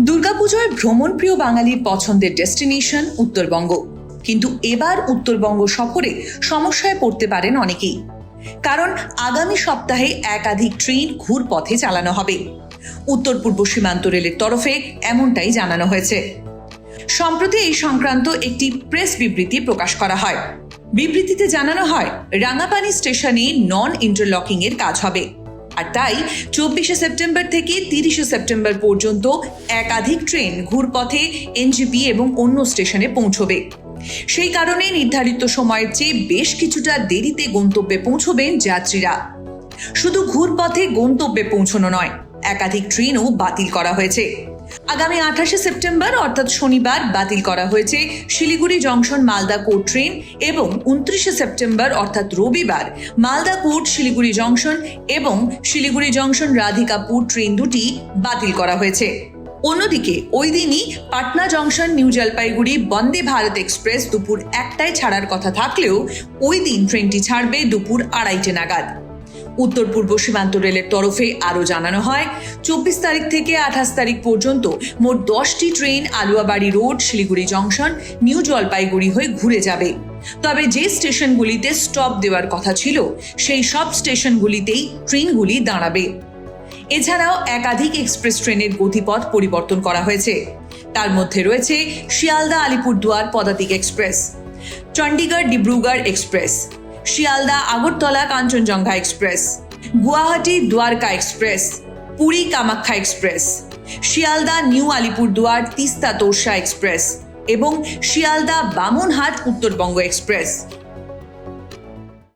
দুর্গাপুজোয় ভ্রমণপ্রিয় বাঙালির পছন্দের ডেস্টিনেশন উত্তরবঙ্গ। কিন্তু এবার উত্তরবঙ্গ সফরে সমস্যায় পড়তে পারেন অনেকেই। কারণ আগামী সপ্তাহে একাধিক ট্রেন ঘুরপথে চালানো হবে। উত্তর পূর্ব সীমান্ত রেলের তরফে এমনটাই জানানো হয়েছে। সম্প্রতি এই সংক্রান্ত একটি প্রেস বিবৃতি প্রকাশ করা হয়। বিবৃতিতে জানানো হয়, রাঙাপানি স্টেশনে নন ইন্টারলকিং এর কাজ হবে। আর তাই চব্বিশে সেপ্টেম্বর থেকে তিরিশে সেপ্টেম্বর পর্যন্ত একাধিক ট্রেন ঘুরপথে এনজিপি এবং অন্য স্টেশনে পৌঁছবে। সেই কারণে নির্ধারিত সময়ের চেয়ে বেশ কিছুটা দেরিতে গন্তব্যে পৌঁছবেন যাত্রীরা। শুধু ঘুরপথে গন্তব্যে পৌঁছানো নয়, একাধিক ট্রেনও বাতিল করা হয়েছে। আগামী আঠাশে সেপ্টেম্বর, অর্থাৎ শনিবার, বাতিল করা হয়েছে Siliguri junction Malda court train এবং উনত্রিশে সেপ্টেম্বর, অর্থাৎ রবিবার, মালদা কোর্ট, শিলিগুড়ি জংশন এবং শিলিগুড়ি জংশন রাধিকাপুর ট্রেন দুটি বাতিল করা হয়েছে। অন্যদিকে, ওই দিনই Patna junction, new Jalpaiguri, Vande Bharat express দুপুর একটায় ছাড়ার কথা থাকলেও ওই দিন ট্রেনটি ছাড়বে দুপুর আড়াইটে নাগাদ। উত্তর পূর্ব সীমান্ত রেলের তরফে আরও জানানো হয়, চব্বিশ তারিখ থেকে আঠাশ তারিখ পর্যন্ত মোট দশটি train Aluabari road, Siliguri junction, new Jalpaiguri হয়ে ঘুরে যাবে। তবে যে স্টেশনগুলিতে স্টপ দেওয়ার কথা ছিল, সেই সব স্টেশনগুলিতেই ট্রেনগুলি দাঁড়াবে। এছাড়াও একাধিক এক্সপ্রেস ট্রেনের গতিপথ পরিবর্তন করা হয়েছে। তার মধ্যে রয়েছে Sealdah Alipurduar Padatik express Chandigarh Dibrugarh express Sealdah Agartala, Kanchenjunga express. Guwahati, Dwarka express. Puri, Kamakhya express. Sealdah, new Alipurduar, Teesta, Torsa express. এবং শিয়ালদা, বামনহাট, উত্তরবঙ্গ এক্সপ্রেস।